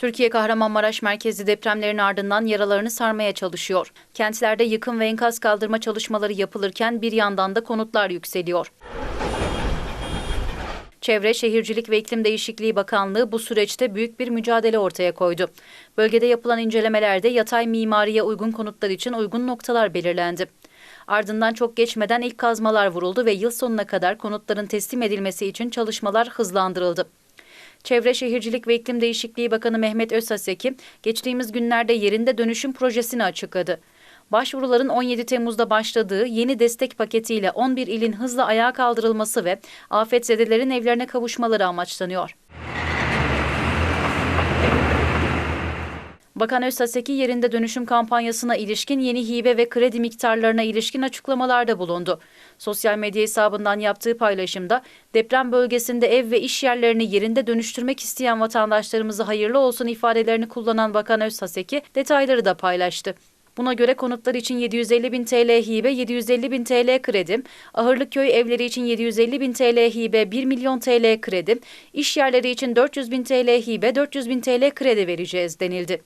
Türkiye Kahramanmaraş merkezli depremlerin ardından yaralarını sarmaya çalışıyor. Kentlerde yıkım ve enkaz kaldırma çalışmaları yapılırken bir yandan da konutlar yükseliyor. Çevre, Şehircilik ve İklim Değişikliği Bakanlığı bu süreçte büyük bir mücadele ortaya koydu. Bölgede yapılan incelemelerde yatay mimariye uygun konutlar için uygun noktalar belirlendi. Ardından çok geçmeden ilk kazmalar vuruldu ve yıl sonuna kadar konutların teslim edilmesi için çalışmalar hızlandırıldı. Çevre Şehircilik ve İklim Değişikliği Bakanı Mehmet Özhaseki, geçtiğimiz günlerde yerinde dönüşüm projesini açıkladı. Başvuruların 17 Temmuz'da başladığı yeni destek paketiyle 11 ilin hızla ayağa kaldırılması ve afetzedelerin evlerine kavuşmaları amaçlanıyor. Bakan Özsaseki yerinde dönüşüm kampanyasına ilişkin yeni hibe ve kredi miktarlarına ilişkin açıklamalarda bulundu. Sosyal medya hesabından yaptığı paylaşımda deprem bölgesinde ev ve iş yerlerini yerinde dönüştürmek isteyen vatandaşlarımıza hayırlı olsun ifadelerini kullanan Bakan Özsaseki detayları da paylaştı. Buna göre konutlar için 750 bin TL hibe, 750 bin TL kredim, Ahırlıköy evleri için 750 bin TL hibe, 1 milyon TL kredim, iş yerleri için 400 bin TL hibe, 400 bin TL kredi vereceğiz denildi.